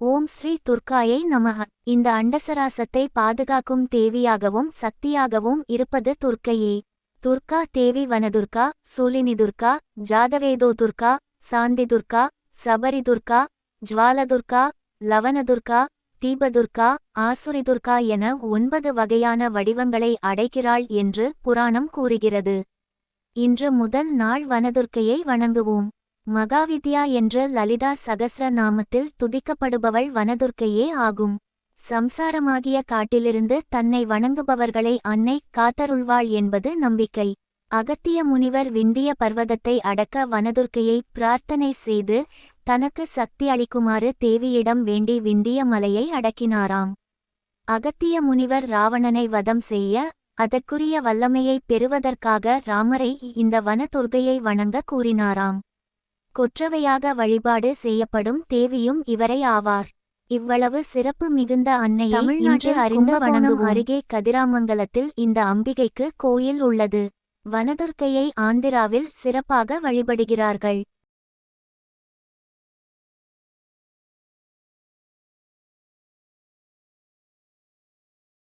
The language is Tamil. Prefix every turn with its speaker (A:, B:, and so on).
A: ஓம் ஸ்ரீ துர்காயை நமக இந்த அண்டசராசத்தை பாதுகாக்கும் தேவியாகவும் சக்தியாகவும் இருப்பது துர்க்கையே. துர்கா தேவி வனதுர்கா சூலினி துர்கா ஜாதவேதோ துர்கா சாந்தி துர்கா சபரி துர்கா ஜுவாலதுர்கா லவனதுர்கா தீபதுர்கா ஆசுரி துர்கா என ஒன்பது வகையான வடிவங்களை அடைக்கிறாள் என்று புராணம் கூறுகிறது. இன்று முதல் நாள் வனதுர்க்கையை வணங்குவோம். மகாவித்யா என்ற லலிதா சகஸ்ர நாமத்தில் துதிக்கப்படுபவள் வனதுர்க்கையே ஆகும். சம்சாரமாகிய காட்டிலிருந்து தன்னை வணங்குபவர்களை அன்னை காத்தருள்வாள் என்பது நம்பிக்கை. அகத்திய முனிவர் விந்திய பர்வதத்தை அடக்க வனதுர்க்கையை பிரார்த்தனை செய்து தனக்கு சக்தி அளிக்குமாறு தேவியிடம் வேண்டி விந்திய மலையை அடக்கினாராம். அகத்திய முனிவர் ராவணனை வதம் செய்ய அதற்குரிய வல்லமையைப் பெறுவதற்காக ராமரை இந்த வனதுர்கையை வணங்க கூறினாராம். கொற்றவையாக வழிபாடு செய்யப்படும் தேவியும் இவரை ஆவார். இவ்வளவு சிறப்பு மிகுந்த அன்னையை இன்று
B: தமிழ்நாட்டில்
A: அறிந்து வணங்கும் அருகே கதிராமங்கலத்தில் இந்த அம்பிகைக்கு கோயில் உள்ளது. வனதுர்க்கையை ஆந்திராவில் சிறப்பாக வழிபடுகிறார்கள்.